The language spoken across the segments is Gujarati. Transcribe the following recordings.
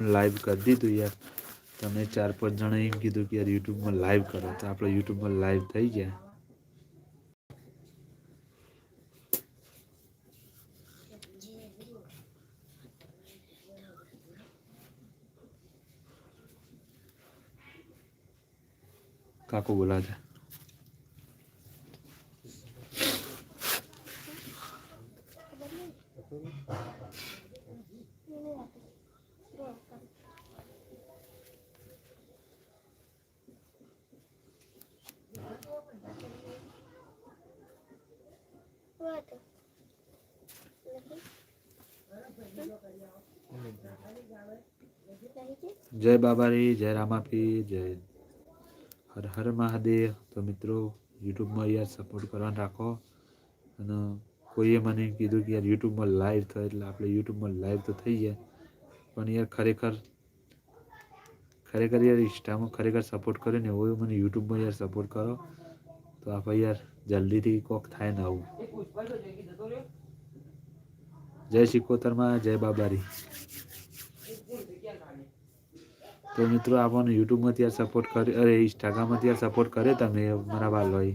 લાઈવ કરી દીધું યાર. તમે ચાર પાંચ જણા એમ કીધું કે યાર યુટ્યુબમાં લાઈવ કરો. તો આપણે યુટ્યુબમાં લાઈવ થઈ ગયા. કાકુ બોલા છે જય બાબારી, જય રામાપી, જય હર હર મહાદેવ. તો મિત્રો, યુટ્યુબમાં યાર સપોર્ટ કરવાનું રાખો. અને કોઈએ મને કીધું કે યાર યુટ્યુબમાં લાઈવ થાય એટલે આપણે યુટ્યુબમાં લાઈવ તો થઈ જાય. પણ યાર ખરેખર ખરેખર યાર ઇન્સ્ટામાં ખરેખર સપોર્ટ કર્યો ને એવું મને યુટ્યુબમાં યાર સપોર્ટ કરો. તો આપણે યાર જલ્દીથી કોક થાય ને આવું. જય સિકોતરમાં જય બાબારી. તો મિત્રો આપણને યુટ્યુબમાંથી ત્યાં સપોર્ટ કરે, અરે ઇન્સ્ટાગ્રામમાંથી ત્યાં સપોર્ટ કરે તમે મારા વાલોય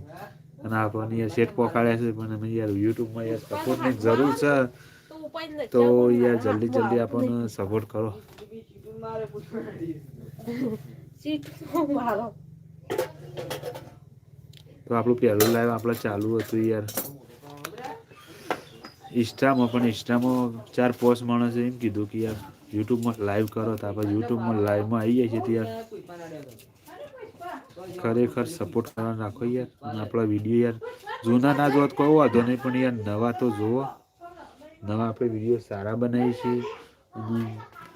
અને આપણને યાર સેટ પહોંચાડ્યા છે, પણ અમે યાર યુટ્યુબમાં યાર સપોર્ટની જરૂર છે. તો યાર જલ્દી જલ્દી આપણને સપોર્ટ કરો. તો આપણું પહેલું લાઈવ આપણે ચાલુ હતું યાર. ઇન્સ્ટામાં પણ ઇન્સ્ટામાં ચાર પોસ્ટ માણસે એમ કીધું કે યાર યુટ્યુબમાં લાઈવ કરો તો આપણે યુટ્યુબમાં લાઈવમાં આવી જાય છે ત્યાર ખરેખર સપોર્ટ કરવા નાખો યાર. આપણા વીડિયો યાર, જૂના ના જોવા તો કોઈ વાંધો નહીં, પણ યાર નવા તો જુઓ. નવા આપણે વીડિયો સારા બનાવીએ છીએ. અને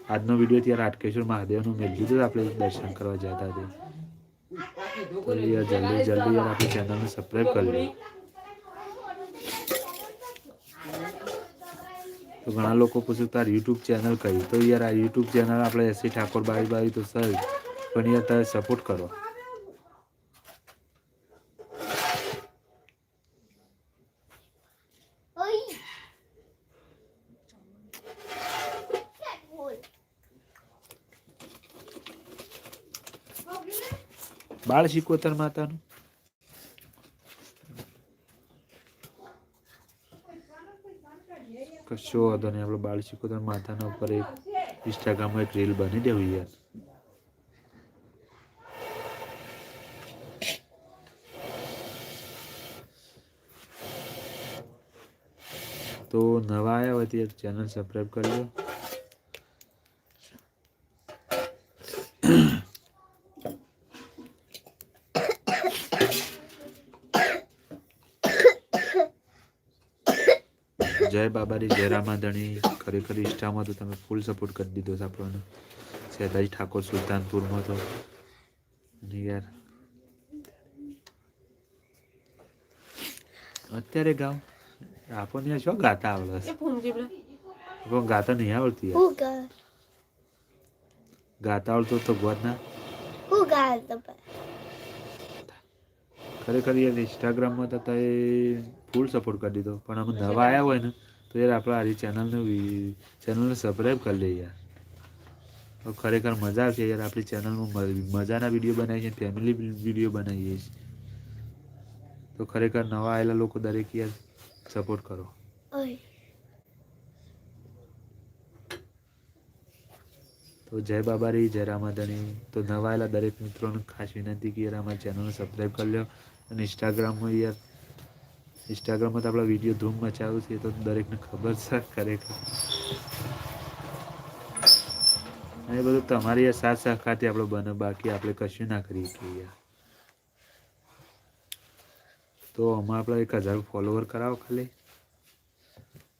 આજનો વીડિયો ત્યારે હાટકેશ્વર મહાદેવનું મેં લીધું આપણે દર્શન કરવા જતા હતા. યાર જલ્દી જલ્દી યાર આપણી ચેનલને સબસ્ક્રાઈબ કરી લો તો ઘણા લોકો પૂછે તાર યુટ્યુબ ચેનલ કઈ? તો યાર આ યુટ્યુબ ચેનલ આપણે એસી ઠાકોર બાઈ બાઈ તો સર પણ યાર તારે સપોર્ટ કરો. બાળ શિકોતર માતાનું? કશો વાંધો નહીં, આપણે બાળ શિકોતર માતાના ઉપર એક ઇન્સ્ટાગ્રામમાં એક રીલ બની દેવી યાર. તો નવા આવ્યા હોય તો ચેનલ સબસ્ક્રાઈબ કરી લો જય બાબારી જય રામાધણી ખરેખર ઇન્સ્ટામાં તો તમે ફૂલ સપોર્ટ કરી દીધો છે આપણને. સેદાજી ઠાકોર સુલતાનપુરમાં તો. યાર. અત્યારે ગામ આપણને શું ગાતા આવડે છે? પણ ગાતા નહીં આવડતી ગાતા આવડતો તો ગોત ના ખરેખર યાર ઇન્સ્ટાગ્રામમાં તો તે ફૂલ સપોર્ટ કરી દીધો. પણ અમે નવા આવ્યા હોય ને તો યાર આપણે આરી ચેનલને ચેનલને સબસ્ક્રાઈબ કરી લઈએ યાર. તો ખરેખર મજા આવશે યાર આપણી ચેનલમાં મજાના વીડિયો બનાવીએ છીએ ફેમિલી વીડિયો બનાવીએ છીએ. તો ખરેખર નવા આવેલા લોકો દરેક યાર સપોર્ટ કરો. તો જય બાબારી જય રામાધણી. તો નવા આવેલા દરેક મિત્રોને ખાસ વિનંતી કે યાર અમારી ચેનલને સબસ્ક્રાઈબ કરી લો અને ઇન્સ્ટાગ્રામમાં યાર ઇન્સ્ટાગ્રામમાં તો આપણા વીડિયો ધૂમ મચાવું છે તો દરેકને ખબર છે ખરેખર. એ બધું તમારી આ સાથ સહકારથી આપણે બને બાકી આપણે કશું ના કરી શકીએ યાર. તો હમણાં આપણે એક હજાર ફોલોવર કરાવો ખાલી.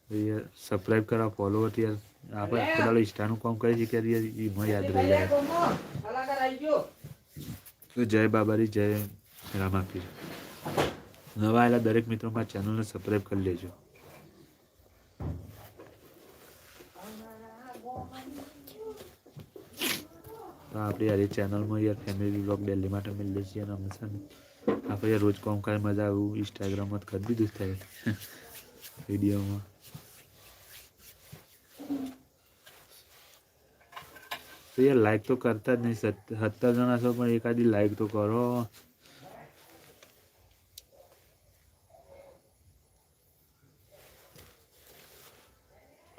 યાર કરાવો ફોલોવર યાર આપણે પેલા ઇન્સ્ટાનું કામ કરીએ છીએ કે યાર એમાં યાદ રહી જાય તો જય બાબારી જય રામાપીર. નવા આવેલા દરેક મિત્રો મારા ચેનલને સબસ્ક્રાઈબ કરી લેજો. તો આપણી યાર ચેનલમાં યાર ફેમિલી બ્લોગ ડેલી માટે મળી છીએ અને હંમેશા આપણે રોજ કોમ કાંઈ મજા આવું ઇન્સ્ટાગ્રામમાં કરી દીધું થાય વિડીયોમાં તો યાર લાઈક તો કરતા જ નહીં સત્તર જણા છો પણ એકાદી લાઈક તો કરો.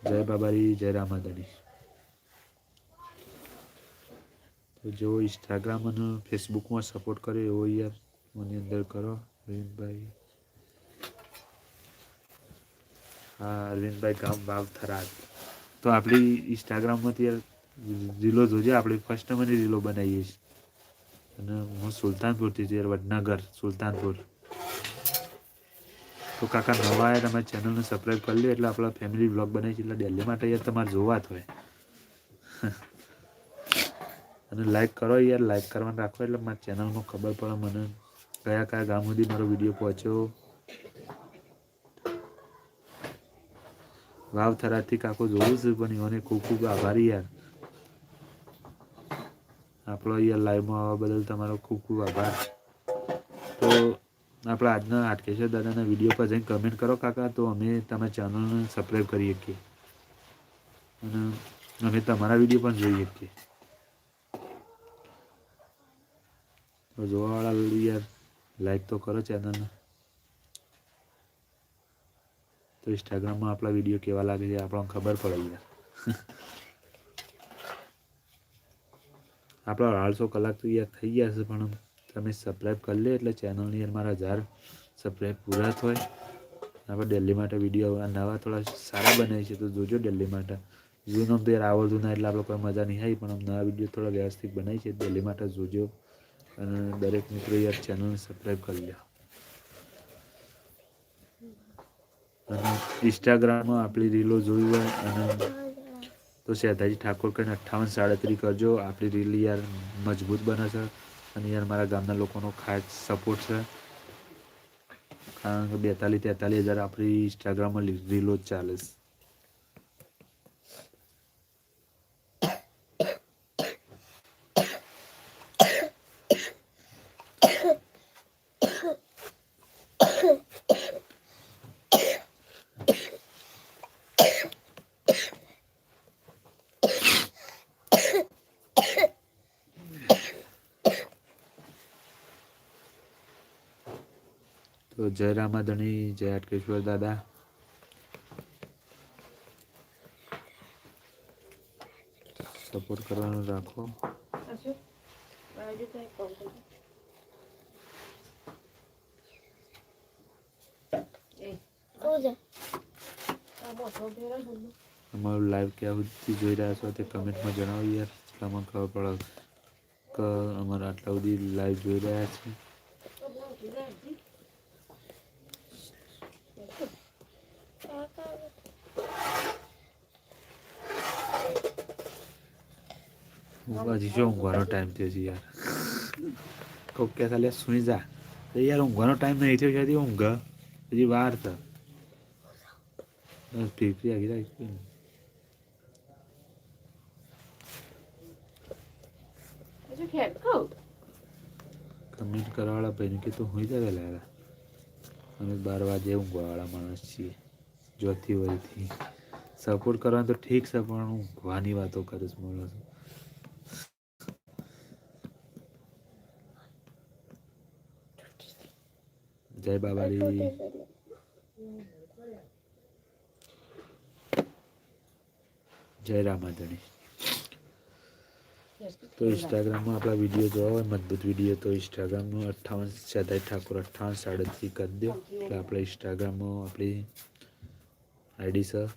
જય બાબારી જય રામાદાની તો જો ઇન્સ્ટાગ્રામ અને ફેસબુકમાં સપોર્ટ કરે એવો યાર મને અંદર કરો, અરવિંદભાઈ. હા, અરવિંદભાઈ ગામ વાવ થરાદ તો આપણી ઇન્સ્ટાગ્રામમાંથી યાર રીલો જોજે, આપણે ફર્સ્ટ નંબરની રીલો બનાવીએ છીએ. અને હું સુલતાનપુરથી છું યાર, વડનગર, સુલતાનપુર. તો કાકા નવા આવ્યા તમારી ચેનલને સબસ્ક્રાઈબ કરી લે એટલે આપણા ફેમિલી બ્લોગ બનાવી છે, એટલે દિલ્હી માટે યાર તમારે જોવા જ હોય. અને લાઈક કરો યાર લાઈક કરવાનું રાખો, એટલે મારી ચેનલમાં ખબર પડે મને. કયા કયા ગામ સુધી મારો વીડિયો પહોંચ્યો. વાવ થરાથી કાકો જોવું છે, પણ એઓને ખૂબ ખૂબ આભારી યાર. આપણો યાર લાઈવમાં આવવા બદલ તમારો ખૂબ ખૂબ આભાર. તો આપણા આજના આટકેશ્વર દાદાના વીડિયો પર જઈને કમેન્ટ કરો કાકા, તો અમે તમે ચેનલને સબસ્ક્રાઈબ કરી શકીએ. અને અમે તમારા વીડિયો પણ જોઈ શકીએ. તો જોવાવાળા યાર લાઈક તો કરો ચેનલને તો ઇન્સ્ટાગ્રામમાં આપણા વીડિયો કેવા લાગે છે, આપણને ખબર પડે યાર. આપણા અઢારસો કલાક તો યાર થઈ ગયા છે, પણ તમે સબસ્ક્રાઈબ કરી લે એટલે ચેનલની યાર મારા હજાર સબસ્ક્રાઈબ પૂરા થાય. આપણે દિલ્હી માટે વીડિયો નવા થોડા સારા બનાવી છે તો જોજો દિલ્હી માટે. જૂનો તો યાર આવડતું ના એટલે આપણે કોઈ મજા નહીં આવી, પણ નવા વીડિયો થોડા વ્યવસ્થિત બનાવી છે. દિલ્હી માટે જોજો. અને દરેક મિત્રો યાર ચેનલને સબસ્ક્રાઈબ કરી લો અને ઇન્સ્ટાગ્રામમાં આપણી રીલો જોઈ હોય અને તો સેધાજી ઠાકોર કરીને અઠ્ઠાવન સાડત્રીસ કરજો. આપણી રીલ યાર મજબૂત બને છે. અને મારા ગામના લોકોનો ખાસ સપોર્ટ છે. કારણ કે બેતાલીસ તેતાલીસ હજાર આપણી ઇન્સ્ટાગ્રામમાં રીલો જ ચાલે છે. તો જય રામાધણી જય હાટકેશ્વર દાદા. સપોર્ટ કરવાનું રાખો. અમારું લાઈવ ક્યાં સુધી જોઈ રહ્યા છો તે કમેન્ટમાં જણાવો યાર. તમને ખબર પડે કે અમારા આટલા સુધી લાઈવ જોઈ રહ્યા છે. હજી જો ઊંઘવાનો ટાઈમ થયો છે યાર. કોક કે ખાલી સુઈ જા. તો યાર ઊંઘવાનો ટાઈમ નહીં થયો છે ઊંઘ હજી વાર તો બસ ફીફરી આગી રાખી કમેન્ટ કરવાવાળા ભાઈને કે તું હોઈ જાય વહેલા અમે બાર વાગે ઊંઘવાવાળા માણસ છીએ. જોથી થી સપોર્ટ કરવાનું તો ઠીક છે, પણ ઊંઘવાની વાતો કરીશ માણસ જય બાબારી જય રામાધણી. તો ઇન્સ્ટાગ્રામમાં આપણા વીડિયો જોવા હોય, મજબૂત વીડિયો, તો ઇન્સ્ટાગ્રામનું અઠ્ઠાવન સદાય ઠાકોર અઠ્ઠાવન સાડત્રીસ કરી દો. એટલે આપણે ઇન્સ્ટાગ્રામમાં આપણી આઈડી સર.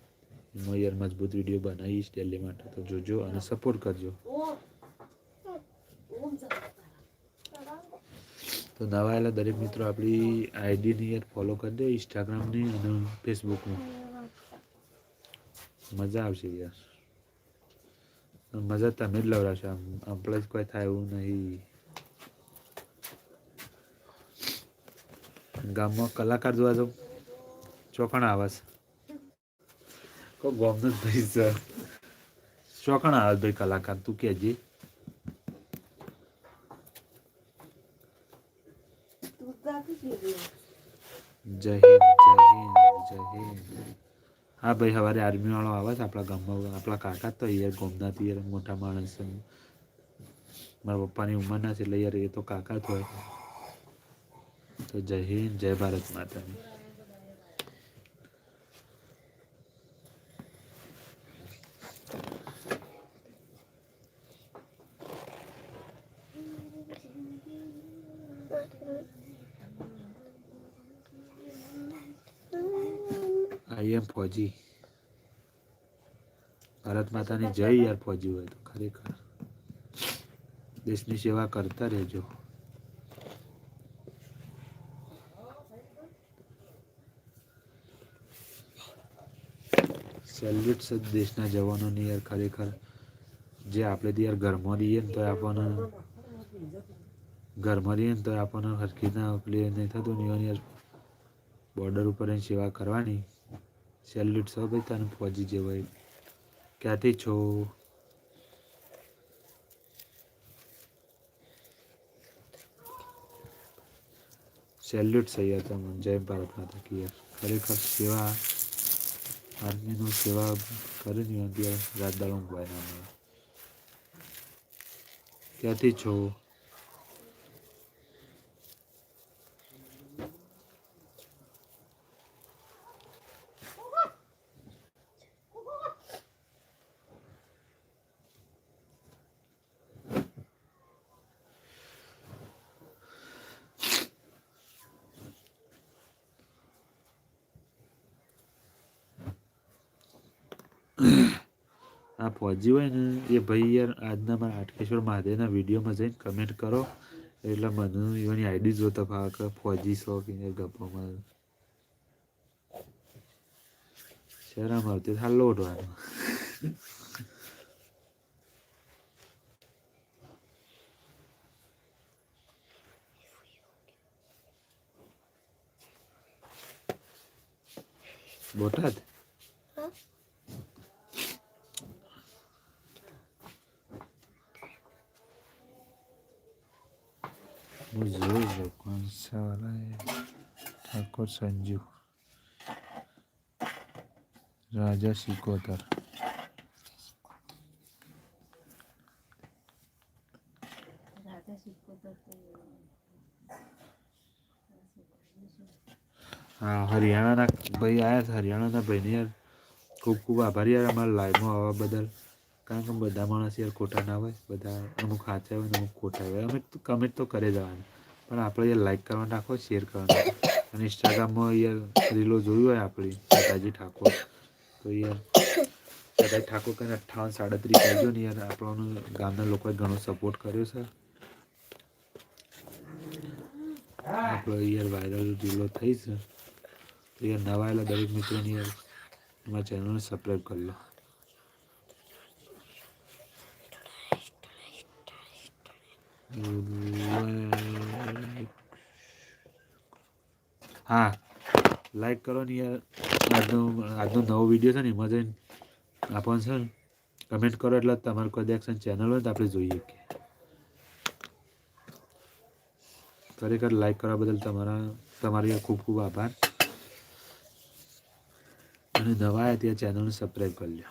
એમાં યાર મજબૂત વીડિયો બનાવીશ ડેલી માટે. તો જોજો અને સપોર્ટ કરજો. તો નવા આવેલા દરેક મિત્રો આપણી આઈડીની યાર ફોલો કરી દો ઇન્સ્ટાગ્રામની અને ફેસબુકમાં મજા આવશે યાર. મજા તમે જ લવડાવશો આમ. આપણે જ કોઈ થાય એવું નહીં. ગામમાં કલાકાર જોવા જાઉં ચોખણ આવે છે કોઈ ગામનો જ ભાઈ છે ચોકણ આવે ભાઈ કલાકાર તું કહેજે જય હિન્દ જય હિન્દ જય હિન્દ હા ભાઈ સવારે આર્મી વાળો આવે છે આપણા ગામમાં આપણા કાકા તો યાર ગોમનાથી યાર મોટા માણસ મારા પપ્પાની ઉંમરના છે એટલે યાર એ તો કાકા જ હોય તો જય હિન્દ જય ભારત માતાની આઈ એમ ફોજી. ભારત માતાની જય યાર ફોજી હોય તો ખરેખર. દેશની સેવા કરતા રહેજો. સેલ્યુટ છે દેશના જવાનોની યાર ખરેખર. જે આપણે યાર ઘરમાં રહીએ ને તો આપણને ઘરમાં મળીએ ને તો આપણને હરખીના ક્લિયર નહીં થતું ને યાર બોર્ડર ઉપર એની સેવા કરવાની. સેલ્યુટ છો ભાઈ તને ફોજી જેવાય. ક્યાંથી છો? સેલ્યુટ સહી હતા મને જય ભારત માતા કી ખરેખર સેવા, આર્મીનું સેવા કરી ને અત્યારે રાત દાડો ઊંઘવાય ક્યાંથી છો? આ ફોજી હોય ને, એ ભાઈ યાર આજના મારા આટકેશ્વર મહાદેવના વિડીયોમાં જઈને કમેન્ટ કરો. એટલે મને એની આઈડી જોતા ફાવે કે ફોજી શોખ યાર ગપ્પામાં શરમ આવતી હાલો ઉઠવાનું બોટાદ હા હું જોઈ લઉં કોણ છે વાલા એ ઠાકોર સંજુ રાજા સિકોતર હા હરિયાણાના ભાઈ આવ્યા છે હરિયાણાના ભાઈને યાર ખૂબ ખૂબ આભાર યાર અમારા લાઈવમાં આવવા બદલ કારણ કે બધા માણસ યાર ખોટા ના હોય બધા અમુક સાચા હોય ને અમુક ખોટા હોય અમે કમેન્ટ તો કરે જવાનું પણ આપણે યાર લાઈક કરવાનું રાખો શેર કરવાનું. અને ઇન્સ્ટાગ્રામમાં યાર રીલો જોયું હોય આપણી દાદાજી ઠાકોર. તો યાર દાદાજી ઠાકોર કરીને અઠ્ઠાવન સાડત્રીસ કરજો ને યાર આપણને ગામના લોકોએ ઘણો સપોર્ટ કર્યો છે. આપણો યાર વાયરલ રીલો થઈ છે. તો યાર નવા આવેલા દરેક મિત્રોની યાર અમારા ચેનલને સબસ્ક્રાઈબ કરી લો. હા. લાઈક કરો ને યાર. આજનો આજનો નવો વીડિયો છે ને, એમાં જઈને આપણને છે કમેન્ટ કરો એટલે તમારું કોઈ એક્શન ચેનલ હોય તો આપણે જોઈએ કે. ખરેખર લાઈક કરવા બદલ તમારા, તમારી ખૂબ ખૂબ આભાર. અને નવા આવ્યા ત્યાં ચેનલને સબસ્ક્રાઈબ કરી લો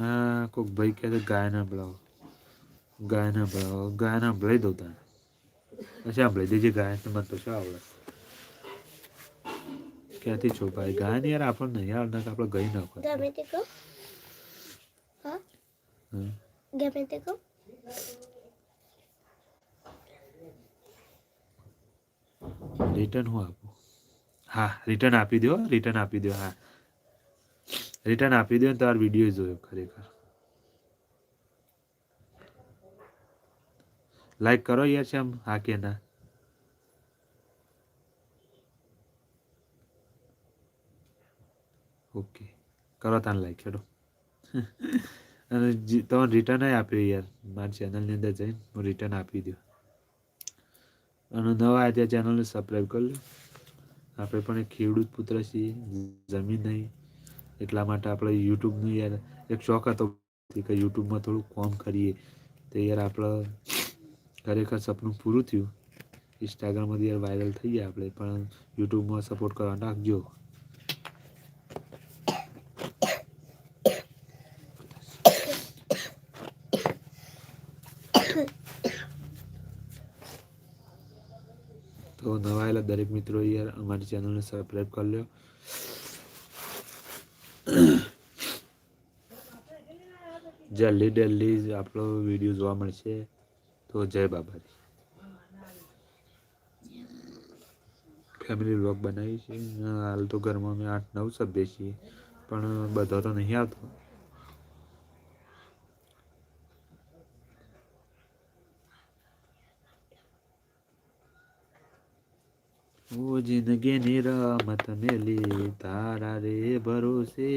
હા કોઈક ભાઈ કહે ગાય ના બોલાવો ગાય ના બોલાવો ગાય ના બોલાવી દઉં તને પછી સાંભળી દેજે ગાય મને તો શું આવડે ક્યાંથી છો ભાઈ ગાય ને યાર આપણને નહીં આવડે આપણે ગઈ નાખો ગમે તે કહો હા ગમે તે કહો રિટર્ન હું આપું હા રિટર્ન આપી દો રિટર્ન આપી દો હા રિટર્ન આપી દો ને આ વીડિયો જોયો ખરેખર. લાઈક કરો યાર છે આમ હા કે ના? ઓકે કરો તાન લાઈક ખેડો અને તમે રિટર્ન આપ્યું યાર, મારી ચેનલની અંદર જઈને હું રિટર્ન આપી દઉં. અને નવા આવ્યા ત્યાં ચેનલને સબસ્ક્રાઈબ કરી લો. આપણે પણ એક ખેડૂત પુત્ર છીએ, જમીન નહીં. એટલા માટે આપણે યુટ્યુબનું યાર એક શોખ હતો કે યુટ્યુબમાં થોડું કોમ કરીએ. તો યાર આપણે ખરેખર સપનું પૂરું થયું. ઇન્સ્ટાગ્રામમાંથી યાર વાયરલ થઈ ગયા આપણે, પણ યુટ્યુબમાં સપોર્ટ કરવા નાખજો. તો નવાયેલા દરેક મિત્રો યાર અમારી ચેનલને સબસ્ક્રાઈબ કરી લો જલ્દી જલ્દી જ આપણો વીડિયો જોવા મળશે, તો જય બાબાજી. ફેમિલી વ્લોગ બનાવી છે. હાલ તો ઘરમાં અમે આઠ નવ સભ્ય છીએ, પણ બધો તો નહીં આવતો. ઓ જિંદગીની રમત મેલી, તારા રે ભરોસે.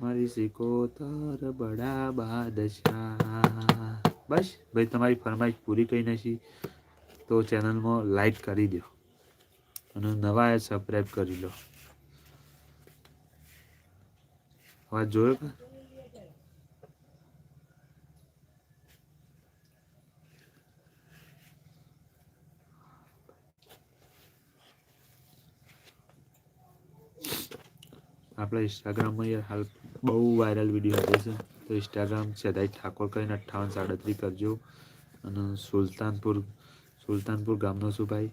મારી શીખો તર બડા બાદશાહ. બસ, ભાઈ, તમારી ફરમાઈશ પૂરી કરી નથી તો ચેનલમાં લાઈક કરી દો. અને નવા સબસ્ક્રાઈબ કરી લો. વાત જોયો કે? આપણા ઇન્સ્ટાગ્રામમાં યાર હાલ બહુ વાયરલ વીડિયો હતો છે તો ઇન્સ્ટાગ્રામ સદાય ઠાકોર કરીને અઠ્ઠાવન સાડત્રીસ કરજો. અને સુલતાનપુર સુલતાનપુર ગામનો છું ભાઈ.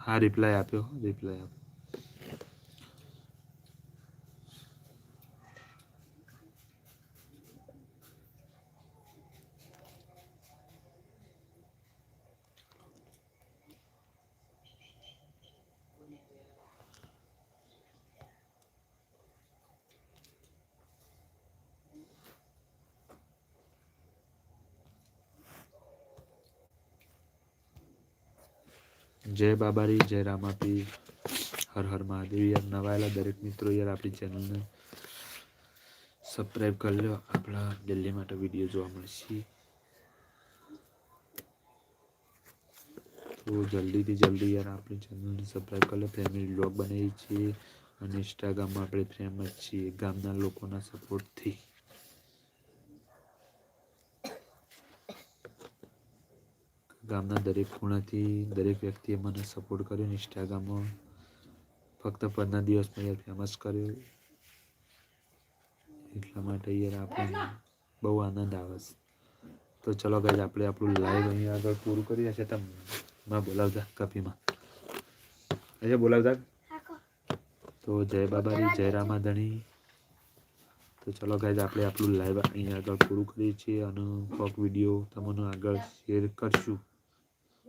હા રિપ્લાય આપ્યો રિપ્લાય આપ્યો. જય બાબારી, જય રામાપી, હર હર મહાદેવ. યાર, નવાયેલા દરેક મિત્રો યાર આપણી ચેનલને સબસ્ક્રાઈબ કરી લો આપણા દિલ્હી માટે વીડિયો જોવા મળશે. તો જલ્દીથી જલ્દી યાર આપણી ચેનલને સબસ્ક્રાઈબ કરી લો ફેમિલી બ્લોગ બનાવીએ છીએ અને ઇન્સ્ટાગ્રામમાં આપણે ફેમસ છીએ. ગામના લોકોના સપોર્ટથી ગામના દરેક ખૂણાથી દરેક વ્યક્તિએ મને સપોર્ટ કર્યો ઇન્સ્ટાગ્રામમાં ફક્ત પંદર દિવસમાં યાર ફેમસ કર્યો. એટલા માટે યાર આપણે બહુ આનંદ આવે છે. તો ચલો ગાઈઝ આપણે આપણું લાઈવ અહીં આગળ પૂરું કરીએ છે તમે બોલાવતા કપીમાં અહીંયા બોલાવતા તો જય બાબારી જય રામાધણી. તો ચલો ગાઈઝ આપણે આપણું લાઈવ અહીંયા આગળ પૂરું કરીએ છીએ અને કોક વીડિયો તમને આગળ શેર કરશું.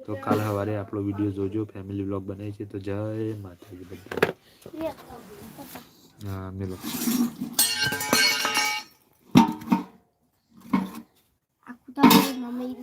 તો કાલ સવારે આપણો વીડિયો જોજો ફેમિલી વ્લોગ બનાવી છે, તો જય માતાજી બધા હા, મેલો. મમ્મી